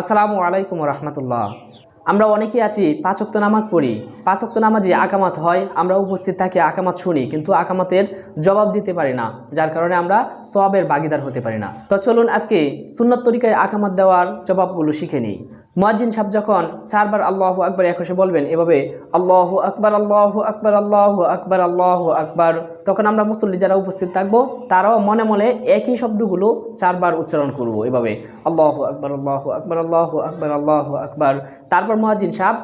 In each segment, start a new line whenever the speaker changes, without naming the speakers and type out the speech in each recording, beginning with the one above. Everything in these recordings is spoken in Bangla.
আসসালামু আলাইকুম রহমতুল্লাহ। আমরা অনেকেই আছি, পাঁচ পাঁচক্ত নামাজ পড়ি। পাঁচ পাঁচক্ত নামাজে আকামাত হয়, আমরা উপস্থিত থাকি, আকামাত শুনি, কিন্তু আকামাতের জবাব দিতে পারি না, যার কারণে আমরা সবাবের বাগিদার হতে পারি না। তো চলুন আজকে সুন্নত তরিকায় আকামাত দেওয়ার জবাবগুলো শিখে নিই। মুয়াজ্জিন সাহেব যখন চারবার আল্লাহ আকবর একসে বলবেন, এভাবে আল্লাহ আকবার আল্লাহ আকবার আল্লাহ আকবার আল্লাহ আকবার, তখন আমরা মুসল্লি যারা উপস্থিত থাকব, তারাও মনে মনে একই শব্দগুলো চারবার উচ্চারণ করব। এভাবে আল্লাহ আকবার আল্লাহ আকবার আল্লাহ আকবার আল্লাহ আকবার। তারপর মুয়াজ্জিন সাহেব,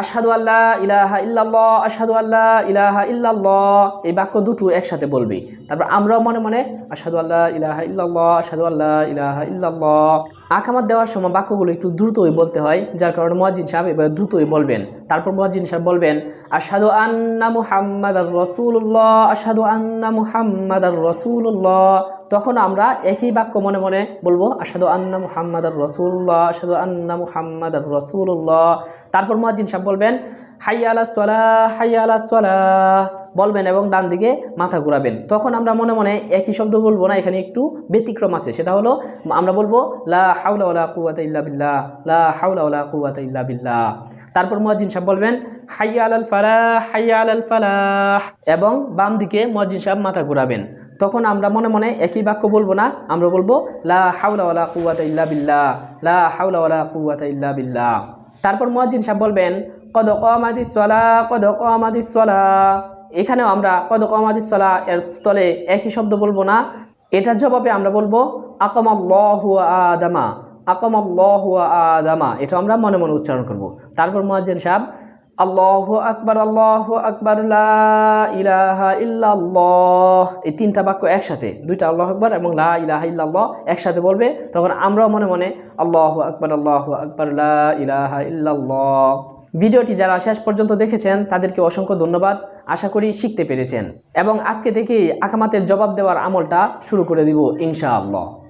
আশহাদু আল্লাহ ইলাহা ইল্লাল্লাহ, আশহাদু আল্লাহ ইলাহা ইল্লাল্লাহ এই বাক্য দুটো একসাথে বলবি। তারপর আমরাও মনে মনে, আশহাদু আল্লাহ ইলাহা ইল্লাল্লাহ, আশহাদু আল্লাহ ইলাহা ইল্লাল্লাহ আকামাত দেওয়ার সময় বাক্যগুলো একটু দ্রুতই বলতে হয়, যার কারণে মুয়াজ্জিন সাহেব এবার দ্রুতই বলবেন। তারপর মুয়াজ্জিন সাহেব বলবেন, আশহাদু আন্না মুহাম্মাদার রাসূলুল্লাহ, আশহাদু আন্না মুহাম্মাদার রাসূলুল্লাহ। তখন আমরা একই বাক্য মনে মনে বলব আসাদু আন্না মুহাম্মাদার রসুল্লাহ আসাদু আন্না মুহাম্মাদার রসুল্লাহ তারপর মুয়াজ্জিন সাহেব বলবেন হাইয়া আলা সলা হাইয়া আলা বলবেন এবং ডান দিকে মাথা ঘুরাবেন। তখন আমরা মনে মনে একই শব্দ বলব না, এখানে একটু ব্যতিক্রম আছে। সেটা হলো, আমরা বলব, লা হাউলা কুওয়াতা ইল্লা বিল্লাহ, লা হাউলা কুওয়াতা ইল্লা বিল্লাহ। তারপর মুয়াজ্জিন সাহেব বলবেন, হাইয়া আলাল ফালাহ, হাইয়া আলাল ফালাহ। এবং বাম দিকে মুয়াজ্জিন সাহেব মাথা ঘুরাবেন। তখন আমরা মনে মনে একই বাক্য বলব না, আমরা বলব, লা হাউলা কুওয়াতা ইল্লা বিল্লাহ, লা হাউলা কুওয়াতা ইল্লা বিল্লাহ। তারপর মুয়াজ্জিন সাহেব বলবেন, কদ কামাদিস সালা কদ কামাদিস সালা এখানেও আমরা কদ কামাদিস সালা এর স্থলে একই শব্দ বলব না। এটার জবাবে আমরা বলব, আকামাল্লাহু আদামা আকামাল্লাহু আদামা। এটা আমরা মনে মনে উচ্চারণ করব। তারপর মুয়াজ্জিন সাহেব, আল্লাহ আকবার আল্লাহ আকবার, লা ইলাহা এই তিনটা বাক্য একসাথে, দুইটা আল্লাহ আকবার এবং লা ইলাহা ইল্লাল্লাহ একসাথে বলবে। তখন আমরাও মনে মনে, আল্লাহ আকবার আল্লাহ আকবার, লা ইলাহা ভিডিওটি যারা শেষ পর্যন্ত দেখেছেন, তাদেরকে অসংখ্য ধন্যবাদ। আশা করি শিখতে পেরেছেন। এবং আজকে থেকেই আকামাতের জবাব দেওয়ার আমলটা শুরু করে দিব, ইনশাআল্লাহ।